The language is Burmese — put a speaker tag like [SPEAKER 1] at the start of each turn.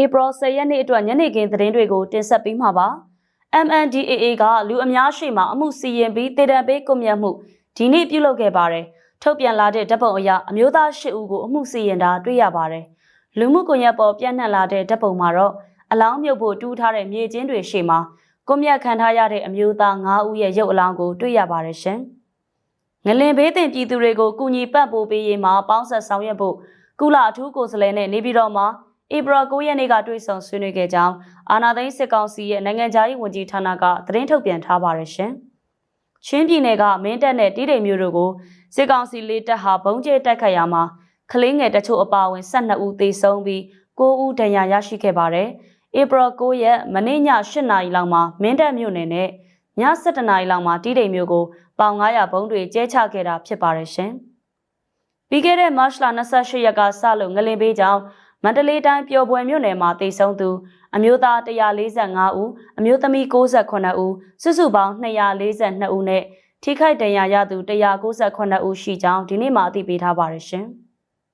[SPEAKER 1] April 10ရက်နေ့အတွက်ညနေခင်းသတင်းတွေကိုတင်ဆက်ပေးမှာပါ MNDAA ကလူအများရှိမှအမှုစီရင်ပြီးတည်တံပေးကွန်မြတ်မှုဒီနေ့ပြုလုပ်ခဲ့ပါတယ်ထုတ်ပြန်လာတဲ့ဓာတ်ပုံအရအမျိုးသား၈ဦးကိုအမှုစီရင်တာတွေ့ရပါတယ်လူမှုကွန်ရက်ပေါ်ပြန့်နှံ့လာတဲ့ဓာတ်ပုံမှာတော့အလောင်းမြုပ်ဖို့တူးထားတဲ့မြေကျင်းတွေရှိမှာကွန်မြတ်ခံထားရတဲ့အမျိုးသား၅ဦးရဲ့ရုပ်အလောင်းကိုတွေ့ရပါတယ်ရှင်ငလင်ဘေးတင်ပြည်သူတွေကိုကူညီပတ်ပိုးပေးရေးမှာပေါင်းဆက်ဆောင်ရွက်ဖို့ကုလအထူးကိုယ်စားလှယ်နဲ့နေပြည်တော်မှာ ဧပြီ9ရက်နေ့ကတွေ့ဆုံဆွေးနွေးခဲ့ကြောင်းအာနာသိန်းစစ်ကောင်စီရဲ့နိုင်ငံခြားရေးဝန်ကြီးဌာနကသတင်းထုတ်ပြန်ထားပါတယ်ရှင်။ချင်းပြည်နယ်ကမင်းတပ်နဲ့တီးတိမ်မျိုးတို့ကိုစစ်ကောင်စီလေးတပ်ဟာဘုံကျဲတိုက်ခတ်ရမှာကလေးငယ်တချို့အပါအဝင်12ဦးသေဆုံးပြီး9ဦးဒဏ်ရာရရှိခဲ့ပါတယ်။ဧပြီ9ရက်မနေ့ည8နာရီလောက်မှာမင်းတပ်မြို့နယ်နဲ့ည7နာရီလောက်မှာတီးတိမ်မျိုးကိုပေါင်900ဘုံတွေကျဲချခဲ့တာဖြစ်ပါတယ်ရှင်။ပြီးခဲ့တဲ့မတ်လ28ရက်ကစလို့ငလင်ပေးကြောင်း မန္တလေးတိုင်းပျော်ပွဲမြို့နယ်မှာတည်ဆုံသူအမျိုးသား145ဦးအမျိုးသမီး68ဦးစုစုပေါင်း242ဦးနဲ့ထိခိုက်ဒဏ်ရာရသူ198ဦးရှိကြောင်းဒီနေ့မှအသိပေးထားပါရရှင်။